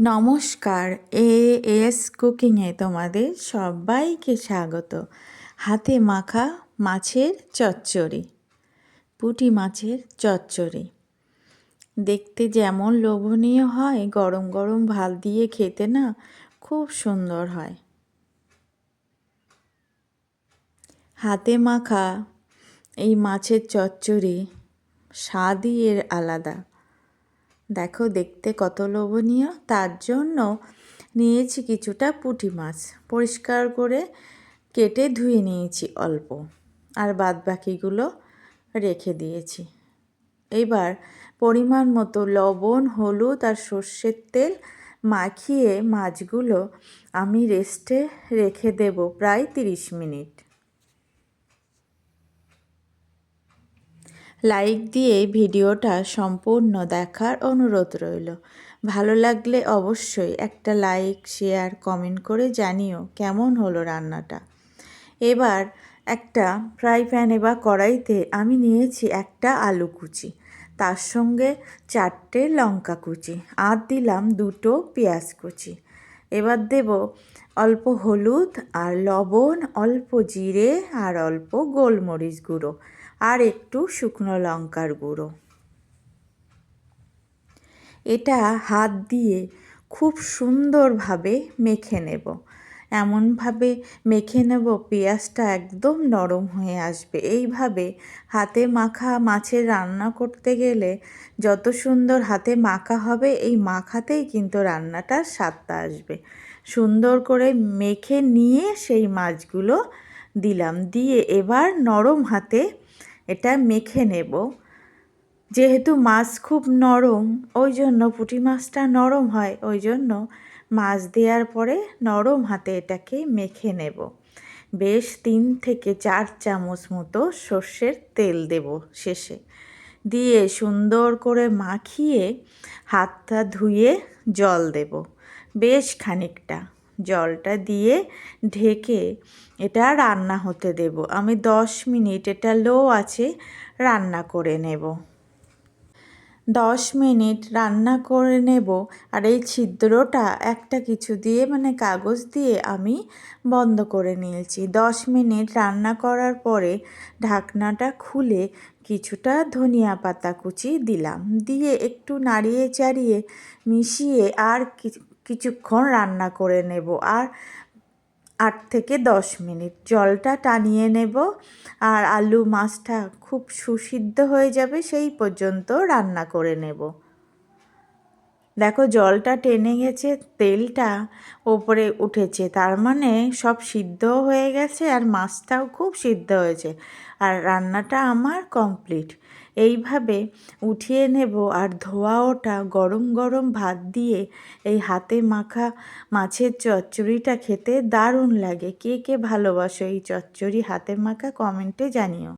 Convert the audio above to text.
নমস্কার A S কুকিংয়ে তোমাদের সবাইকে স্বাগত। হাতে মাখা মাছের চচ্চড়ি, পুঁটি মাছের চচ্চড়ি। দেখতে যেমন লোভনীয় হয়, গরম গরম ভাত দিয়ে খেতে না খুব সুন্দর হয়। হাতে মাখা এই মাছের চচ্চড়ি স্বাদই এর আলাদা। দেখো দেখতে কত লোভনীয়। তার জন্য নিয়েছি কিছুটা পুঁটি মাছ। পরিষ্কার করে কেটে ধুয়ে নিয়েছি অল্প। আর বাদ বাকিগুলো রেখে দিয়েছি। এবার পরিমাণ মতো লবণ, হলুদ আর সর্ষের তেল মাখিয়ে মাছগুলো আমি রেস্টে রেখে দেব প্রায় তিরিশ মিনিট। লাইক দিয়ে ভিডিওটা সম্পূর্ণ দেখার অনুরোধ রইল। ভালো লাগলে অবশ্যই একটা লাইক, শেয়ার, কমেন্ট করে জানিও কেমন হলো রান্নাটা। এবার একটা ফ্রাই প্যানে বা কড়াইতে আমি নিয়েছি একটা আলু কুচি, তার সঙ্গে চারটে লঙ্কা কুচি, আর দিলাম দুটো পেঁয়াজ কুচি। এবার দেব অল্প হলুদ আর লবণ, অল্প জিরে আর অল্প গোলমরিচ গুঁড়ো আর একটু শুকনো লঙ্কার গুঁড়ো। এটা হাত দিয়ে খুব সুন্দরভাবে মেখে নেব। এমনভাবে মেখে নেব, পেঁয়াজটা একদম নরম হয়ে আসবে। এইভাবে হাতে মাখা মাছের রান্না করতে গেলে যত সুন্দর হাতে মাখা হবে, এই মাখাতেই কিন্তু রান্নাটার স্বাদটা আসবে। সুন্দর করে মেখে নিয়ে সেই মাছগুলো দিলাম। দিয়ে এবার নরম হাতে এটা মেখে নেব। যেহেতু মাছ খুব নরম, ওই জন্য পুঁটি মাছটা নরম হয়, ওই জন্য মাছ দেওয়ার পরে নরম হাতে এটাকে মেখে নেব। বেশ তিন থেকে চার চামচ মতো সর্ষের তেল দেব শেষে। দিয়ে সুন্দর করে মাখিয়ে হাতটা ধুয়ে জল দেব। বেশ খানিকটা জলটা দিয়ে ঢেকে এটা রান্না হতে দেব। আমি দশ মিনিট, এটা লো আছে, রান্না করে নেব। দশ মিনিট রান্না করে নেব। আর এই ছিদ্রটা একটা কিছু দিয়ে মানে কাগজ দিয়ে আমি বন্ধ করে নিয়েছি। দশ মিনিট রান্না করার পরে ঢাকনাটা খুলে কিছুটা ধনিয়া পাতা কুচি দিলাম। দিয়ে একটু নাড়িয়ে চাড়িয়ে মিশিয়ে আর কিছুক্ষণ রান্না করে নেব। আর আট থেকে দশ মিনিট। জলটা টানিয়ে নেব আর আলু মাছটা খুব সুসিদ্ধ হয়ে যাবে সেই পর্যন্ত রান্না করে নেব। দেখো জলটা টেনে গেছে, তেলটা ওপরে উঠেছে, তার মানে সব সিদ্ধ হয়ে গেছে আর মাছটাও খুব সিদ্ধ হয়েছে। আর রান্নাটা আমার কমপ্লিট। এইভাবে উঠিয়ে নেব আর ধোয়া ওটা গরম গরম ভাত দিয়ে এই হাতে মাখা মাছের চচ্চড়িটা খেতে দারুণ লাগে। কে কে ভালোবাসো এই চচ্চড়ি হাতে মাখা কমেন্টে জানিও।